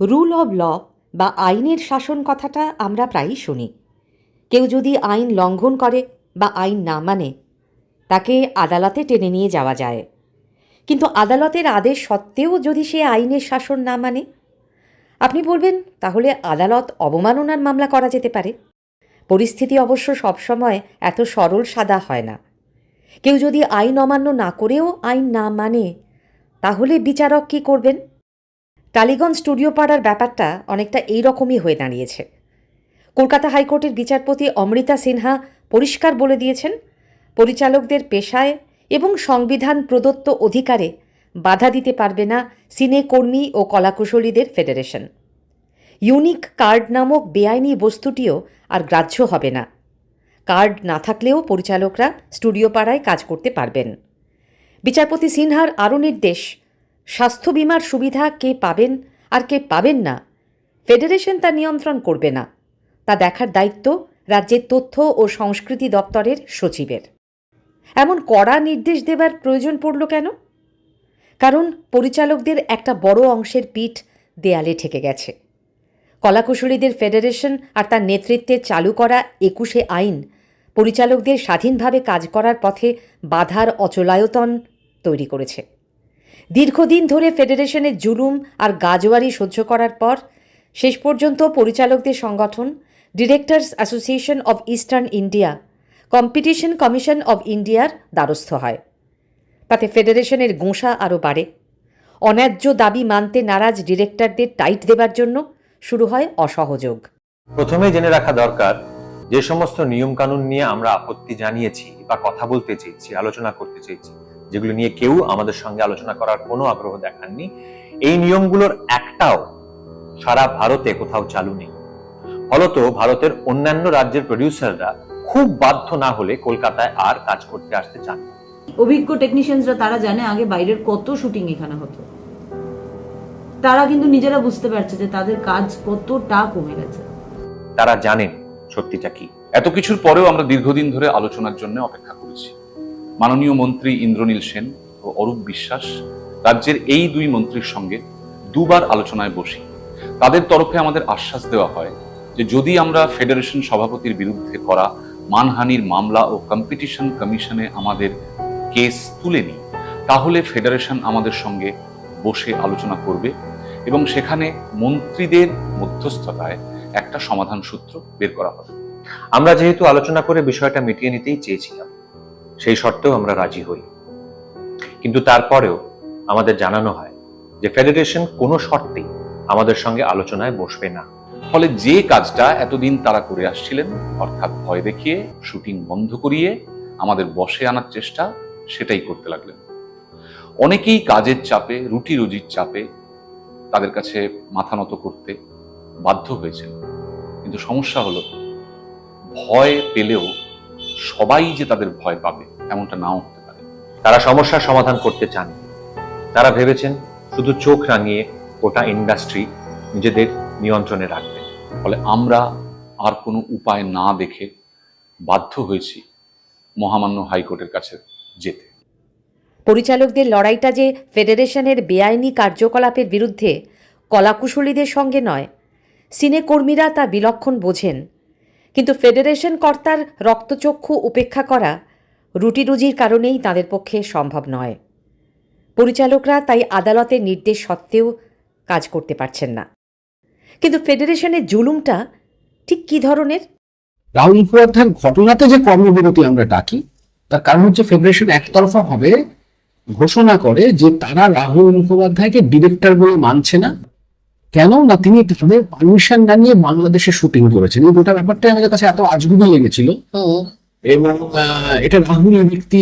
Rule of law বা আইনের শাসন কথাটা আমরা প্রায়ই শুনি। কেউ যদি আইন লঙ্ঘন করে বা আইন না মানে তাকে আদালতে টেনে নিয়ে যাওয়া যায়। কিন্তু আদালতের আদেশ সত্ত্বেও যদি সে আইনের শাসন না মানে আপনি বলবেন, তাহলে আদালত অবমাননার মামলা করা যেতে পারে। পরিস্থিতি অবশ্য সবসময় এত সরল সাদা হয় না। কেউ যদি আইন অমান্য না করেও আইন না মানে তাহলে বিচারক কী করবেন? টালিগঞ্জ স্টুডিও পাড়ার ব্যাপারটা অনেকটা এই রকমই হয়ে দাঁড়িয়েছে। কলকাতা হাইকোর্টের বিচারপতি অমৃতা সিনহা পরিষ্কার বলে দিয়েছেন, পরিচালকদের পেশায় এবং সংবিধান প্রদত্ত অধিকারে বাধা দিতে পারবে না সিনে কর্মী ও কলাকুশলীদের ফেডারেশন। ইউনিক কার্ড নামক বেআইনি বস্তুটিও আর গ্রাহ্য হবে না। কার্ড না থাকলেও পরিচালকরা স্টুডিও পাড়ায় কাজ করতে পারবেন। বিচারপতি সিনহার আরও নির্দেশ স্বাস্থ্য বিমার সুবিধা কে পাবেন আর কে পাবেন না, ফেডারেশন তা নিয়ন্ত্রণ করবে না। তা দেখার দায়িত্ব রাজ্যের তথ্য ও সংস্কৃতি দপ্তরের সচিবের। এমন কড়া নির্দেশ দেবার প্রয়োজন পড়ল কেন? কারণ পরিচালকদের একটা বড় অংশের পিঠ দেয়ালে ঠেকে গেছে। কলাকুশলীদের ফেডারেশন আর তার নেতৃত্বে চালু করা একুশে আইন পরিচালকদের স্বাধীনভাবে কাজ করার পথে বাধার অচলায়তন তৈরি করেছে। দীর্ঘদিন ধরে ফেডারেশনের জুলুম আর গাজোয়ারি সহ্য করার পর শেষ পর্যন্ত পরিচালকদের সংগঠন, directors association of eastern India, competition commission of ইন্ডিয়ার দ্বারস্থ হয়। তাতে ফেডারেশনের গোঁসা আরও বাড়ে। অন্যায্য দাবি মানতে নারাজ ডিরেক্টরদের টাইট দেবার জন্য শুরু হয় অসহযোগ। প্রথমে জেনে রাখা দরকার, যে সমস্ত নিয়ম কানুন নিয়ে আমরা আপত্তি জানিয়েছি বা কথা বলতে চেয়েছি, আলোচনা করতে চেয়েছি যেগুলো নিয়ে কেউ আমাদের সঙ্গে আলোচনা করার কোনো আগ্রহ দেখাননি। এই নিয়মগুলোর একটাও সারা ভারতে কোথাও চালু নেই। ফলত ভারতের অন্যান্য রাজ্যের প্রডিউসাররা খুব বাধ্য না হলে কলকাতায় আর কাজ করতে আসতে চান অভিজ্ঞ টেকনিশিয়ানসরা তারা জানে আগে বাইরের কত শুটিং এখানে হতো। তারা কিন্তু নিজেরা বুঝতে পারছে যে তাদের কাজ কতটা কমে গেছে। তারা জানেন সত্যিটা কি। এত কিছুর পরেও আমরা দীর্ঘদিন ধরে আলোচনার জন্য অপেক্ষা করেছি। মাননীয় মন্ত্রী ইন্দ্রনীল সেন ও অরূপ বিশ্বাস রাজ্যের এই দুই মন্ত্রীর সঙ্গে দুবার আলোচনায় বসি। তাদের তরফে আমাদের আশ্বাস দেওয়া হয় যে যদি আমরা ফেডারেশন সভাপতির বিরুদ্ধে করা মানহানির মামলা ও কম্পিটিশন কমিশনে আমাদের কেস তুলে নিই, তাহলে ফেডারেশন আমাদের সঙ্গে বসে আলোচনা করবে এবং সেখানে মন্ত্রীদের মধ্যস্থতায় একটা সমাধান সূত্র বের করা হবে। আমরা যেহেতু আলোচনা করে বিষয়টা মিটিয়ে নিতেই চেয়েছিলাম সেই শর্তেও আমরা রাজি হই। কিন্তু তারপরেও আমাদের জানানো হয় যে ফেডারেশন কোনো শর্তেই আমাদের সঙ্গে আলোচনায় বসবে না। ফলে যে কাজটা এতদিন তারা করে আসছিলেন, অর্থাৎ ভয় দেখিয়ে, শুটিং বন্ধ করিয়ে, আমাদের বসে আনার চেষ্টা, সেটাই করতে লাগলেন। অনেকেই কাজের চাপে, রুটি রুজির চাপে তাদের কাছে মাথা নত করতে বাধ্য হয়েছেন। কিন্তু সমস্যা হলো, ভয় পেলেও সবাই যে তাদের ভয় পাবে, এমনটা নাও হতে পারে। তারা সমস্যার সমাধান করতে চান। তারা ভেবেছেন শুধু চোখ রাঙিয়ে গোটা ইন্ডাস্ট্রি নিজেদের নিয়ন্ত্রণে রাখবে। ফলে আমরা আর কোনো উপায় না দেখে বাধ্য হয়েছি মহামান্য হাইকোর্টের কাছে যেতে। পরিচালকদের লড়াইটা যে ফেডারেশনের বেআইনি কার্যকলাপের বিরুদ্ধে কলাকুশলীদের সঙ্গে নয়, সিনেকর্মীরা তা বিলক্ষণ বোঝেন। কিন্তু ফেডারেশন কর্তার রক্তচক্ষু উপেক্ষা করা রুটিরুজির কারণেই তাদের পক্ষে সম্ভব নয়। পরিচালকরা তাই আদালতের নির্দেশ সত্ত্বেও কাজ করতে পারছেন না। কিন্তু ফেডারেশনের জুলুমটা ঠিক কি ধরনের? রাহুল মুখোপাধ্যায়ের ঘটনাতে যে কর্মবিরতি আমরা ডাকি, তার কারণ হচ্ছে ফেডারেশন একতরফা হবে, ঘোষণা করে যে তারা রাহুল মুখোপাধ্যায়কে ডিরেক্টর বলে মানছে না। কেন না তিনি তাদের পারমিশন না নিয়ে বাংলাদেশে শুটিং করেছেন? এই গোটা ব্যাপারটা আমাদের কাছে এত আজগুবি লেগেছিল। এবং এটা রাহুল ব্যক্তি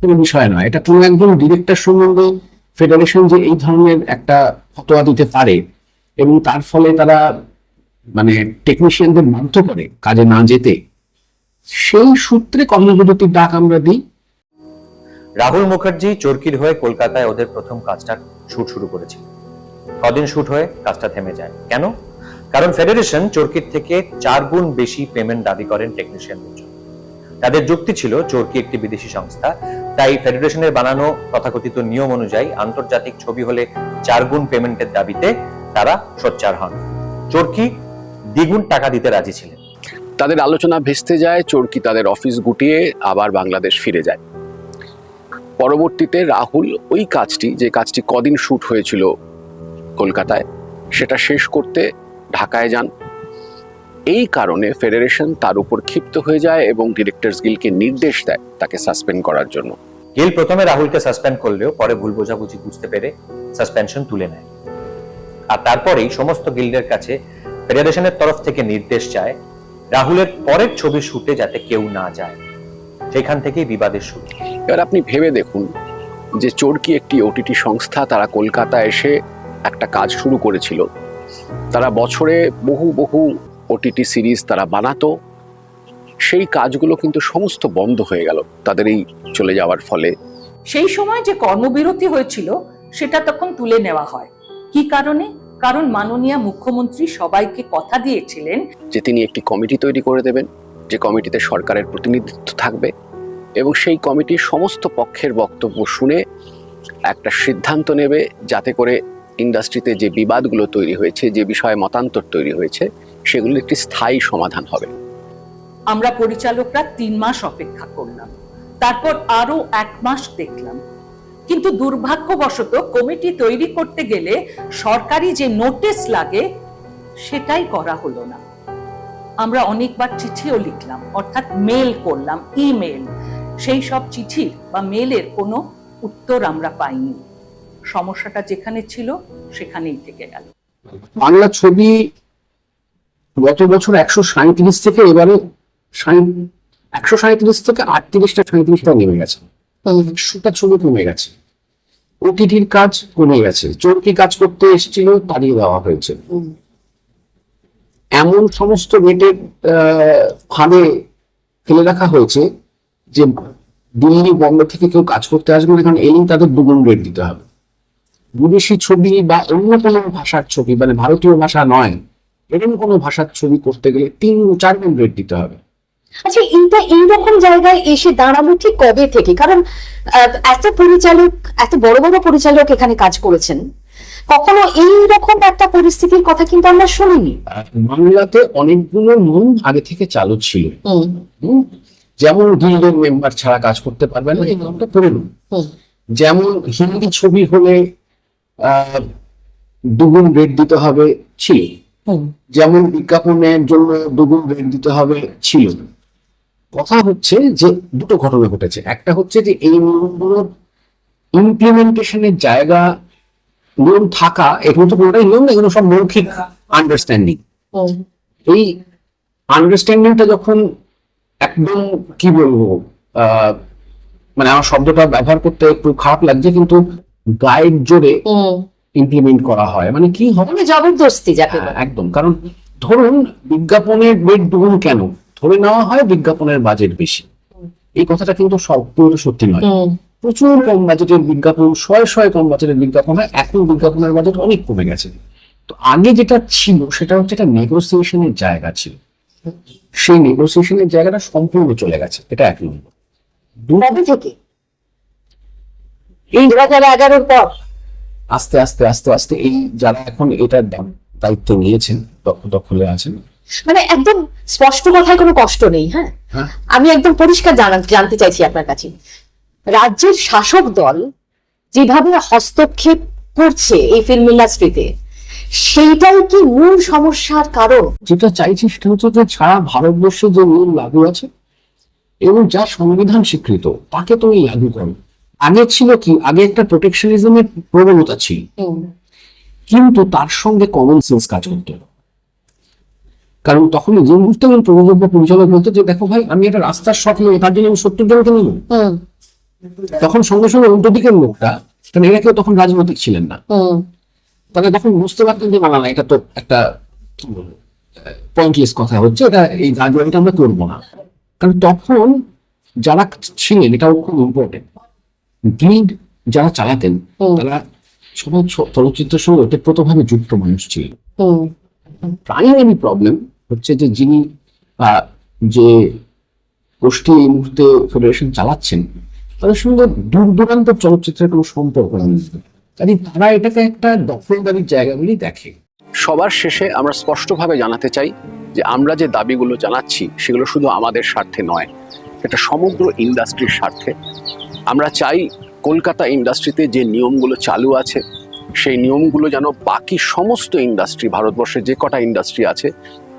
কোনো বিষয় নয়। এটা কোনো একজন ডিরেক্টর সম্বন্ধে ফেডারেশন যে এই ধরনের একটা ফতোয়া দিতে পারে এবং তার ফলে তারা মানে টেকনিশিয়ানদের বাধ্য করে কাজে না যেতে সেই সূত্রে কর্মবিরতির ডাক আমরা দিই। রাহুল মুখার্জি চরকির হয়ে কলকাতায় ওদের প্রথম কাজটা শুট শুরু করেছিল। কদিন শুট হয়ে কাজটা থেমে যায়। কেন? কারণ ফেডারেশন চরকির থেকে চার গুণ বেশি পেমেন্ট দাবি করেন টেকনিশিয়ানদের জন্য তাদের যুক্তি ছিল, চরকি একটি বিদেশি সংস্থা, তাই ফেডারেশনের বানানো তথাকথিত নিয়ম অনুযায়ী আন্তর্জাতিক ছবি হলে চার গুণ পেমেন্টের দাবিতে তারা সোচ্চার হন। চোরকি দ্বিগুণ টাকা দিতে রাজি ছিলেন। তাদের আলোচনা ভেস্তে যায়, চোরকি তাদের অফিস গুটিয়ে আবার বাংলাদেশ ফিরে যায়। পরবর্তীতে রাহুল ওই কাজটি, যে কাজটি কদিন শুট হয়েছিল কলকাতায় সেটা শেষ করতে ঢাকায় যান। এই কারণে ফেডারেশন তার উপর ক্ষিপ্ত হয়ে যায় এবং ডিরেক্টরস গিলকে নির্দেশ দেয় তাকে সাসপেন্ড করার জন্য। গিল প্রথমে রাহুলকে সাসপেন্ড করলেও পরে ভুল বোঝাবুঝি বুঝতে পেরে সাসপেনশন তুলে নেয়। আর তারপরেই সমস্ত গিল্ডের কাছে ফেডারেশনের তরফ থেকে নির্দেশ যায় রাহুলের পরের ছবি শুটে যাতে কেউ না যায়। সেখান থেকেই বিবাদের শুরু। এবার আপনি ভেবে দেখুন যে চোরকি একটি ওটিটি সংস্থা তারা কলকাতা এসে একটা কাজ শুরু করেছিল। তারা বছরে বহু বহু ওটিটি সিরিজ তারা বানাতো। সেই কাজগুলো কিন্তু সমস্ত বন্ধ হয়ে গেল। তাদের এই চলে যাওয়ার ফলে। সেই সময় যে কর্মবিরতি হয়েছিল সেটা তখন তুলে নেওয়া হয়। কি কারণে? কারণ মাননীয় মুখ্যমন্ত্রী সবাইকে কথা দিয়েছিলেন। যে তিনি একটি কমিটি তৈরি করে দেবেন যে কমিটিতে সরকারের প্রতিনিধিত্ব থাকবে এবং সেই কমিটি সমস্ত পক্ষের বক্তব্য শুনে একটা সিদ্ধান্ত নেবে যাতে করে ইন্ডাস্ট্রিতে যে বিবাদগুলো তৈরি হয়েছে, যে বিষয়ে মতান্তর তৈরি হয়েছে, সেগুলোর একটি স্থায়ী সমাধান হবে। আমরা পরিচালকরা তিন মাস অপেক্ষা করলাম। তারপর আরও এক মাস দেখলাম। কিন্তু দুর্ভাগ্যবশত কমিটি তৈরি করতে গেলে সরকারি যে নোটিশ লাগে, সেটাই করা হলো না। আমরা অনেকবার চিঠিও লিখলাম, অর্থাৎ মেল করলাম, ইমেল। সেই সব চিঠির বা মেলের কোনো উত্তর আমরা পাইনি। সমস্যাটা যেখানে ছিল, সেখানেই থেকে গেল। বাংলা ছবি গত বছর একশো সাঁত্রিশ থেকে, এবারে একশো সাঁত্রিশ থেকে আটত্রিশটা সাঁত্রিশটা নেমে গেছে। একশোটা ছবি কমে গেছে। ওটিটির কাজ কমে গেছে। চোরকি কাজ করতে এসেছিল, তাড়িয়ে দেওয়া হয়েছে। এমন সমস্ত রেটের ফাঁদে ফেলে রাখা হয়েছে যে দিল্লি বম্বে থেকে কেউ কাজ করতে আসবে না, কারণ এলেই তাদের দুগুণ রেট দিতে হবে। বিদেশি ছবি বা অন্য কোনো ভাষার ছবি মানে ভারতীয় ভাষা নয় এরকম কোনো ভাষার ছবি করতে গেলে তিন চার গুণ রেট দিতে হবে। আচ্ছা এইটা এইরকম জায়গায় এসে দাঁড়াল ঠিক কবে থেকে? কারণ এত পরিচালক এত বড় বড় পরিচালক এখানে কাজ করেছেন। কখনো এই রকম একটা পরিস্থিতির কথা কিন্তু আমরা শুনিনি। বাংলাতে অনেকগুলো নিয়ম আগে থেকে চালু ছিল? যেমন গিল্ডের মেম্বার ছাড়া কাজ করতে পারবেন না এই নিয়মটা পুরনো যেমন হিন্দি ছবি হলে দুগুণ রেট দিতে হবে ছিল। যেমন বিজ্ঞাপনের জন্য দুগুণ রেট দিতে হবে ছিল। কথা হচ্ছে যে দুটো ঘটনা ঘটেছে। একটা হচ্ছে যে এই নিয়মগুলোর ইমপ্লিমেন্টেশনের জায়গা নিয়ম থাকা এগুলো তো কোনোটাই নিয়ম না এগুলো সব মৌখিক আন্ডারস্ট্যান্ডিং এই আন্ডারস্ট্যান্ডিংটা যখন একদম কি বলব আহ, মানে আমার শব্দটা ব্যবহার করতে একটু খারাপ লাগছে কিন্তু গাইড জোরে ইমপ্লিমেন্ট করা হয়। মানে কি হবে মানে জবরদস্তি যাকে হ্যাঁ, একদম। কারণ ধরুন বিজ্ঞাপনের রেট দুগুণ কেন? ধরে নেওয়া হয় বিজ্ঞাপনের বাজেট বেশি। এই কথাটা কিন্তু সব পুরো সত্যি নয়। প্রচুর কম বাজেটের বিজ্ঞাপন শয়ে শয়ে কম বাজেটের বিজ্ঞাপন হয়। এখন বিজ্ঞাপনের বাজেট অনেক কমে গেছে। তো আগে যেটা ছিল সেটা হচ্ছে একটা নেগোসিয়েশনের জায়গা ছিল। সেই নেগোসিয়েশনের জায়গাটা সম্পূর্ণ চলে গেছে। এটা এক নম্বর। থেকে? এই দু হাজার এগারোর পর। আস্তে আস্তে আস্তে আস্তে এই যারা এখন এটার দায়িত্ব নিয়েছেন দক্ষ দখলে আছেন। মানে একদম স্পষ্ট কথায় কোনো কষ্ট নেই হ্যাঁ? হ্যাঁ। আমি একদম পরিষ্কার জানতে চাইছি আপনার কাছে। রাজ্যের শাসক দল যেভাবে হস্তক্ষেপ করছে এই ফিল্ম ইন্ডাস্ট্রিতে সেইটাই কি মূল সমস্যার কারণ? যেটা চাইছি সেটা হচ্ছে যে সারা ভারতবর্ষে যে নিয়ম লাগু আছে এবং যা সংবিধান স্বীকৃত তাকে তুমি লাগু করো। আগে ছিল কি? আগে একটা প্রোটেকশনিজমের প্রবণতা ছিল। কিন্তু তার সঙ্গে কমন সেন্স কাজ করতো। কারণ তখন যে মুহূর্তে আমি প্রযোজক পরিচালক বলতো যে দেখো ভাই আমি একটা রাস্তার শখ নেব তার জন্য আমি সত্তর জনকে নেব। তখন সঙ্গে সঙ্গে উল্টো দিকের লোকটা কারণ এরা কেউ তখন রাজনৈতিক ছিলেন না। তারা তখন বুঝতে পারতেন যে না না না, এটা তো একটা কি বলব পয়েন্টলেস কথা হচ্ছে এটা এই রাজনীতিটা আমরা করব না। কারণ তখন যারা ছিলেন এটাও খুব ইম্পর্টেন্ট গ্রিড যারা চালাতেন তারা সবাই চলচ্চিত্রের সঙ্গে ওতপ্রোতভাবে যুক্ত মানুষ ছিলেন। প্রাইমারি প্রবলেম হচ্ছে যে যিনি আহ, যে গোষ্ঠী এই মুহূর্তে ফেডারেশন চালাচ্ছেন তাদের সঙ্গে দূর দূরান্ত চলচ্চিত্রের কোনো সম্পর্ক নেই। কাজে তারা এটাকে একটা দখলদারির জায়গা বলেই দেখে। সবার শেষে আমরা স্পষ্টভাবে জানাতে চাই যে আমরা যে দাবিগুলো জানাচ্ছি সেগুলো শুধু আমাদের স্বার্থে নয় এটা সমগ্র ইন্ডাস্ট্রির স্বার্থে। আমরা চাই কলকাতা ইন্ডাস্ট্রিতে যে নিয়মগুলো চালু আছে, সেই নিয়মগুলো যেন বাকি সমস্ত ইন্ডাস্ট্রি ভারতবর্ষে যে কটা ইন্ডাস্ট্রি আছে,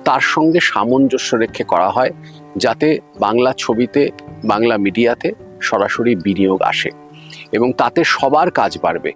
তার সঙ্গে সামঞ্জস্য রেখে করা হয়, যাতে বাংলা ছবিতে, বাংলা মিডিয়াতে সরাসরি বিনিয়োগ আসে। এবং তাতে সবার কাজ বাড়বে।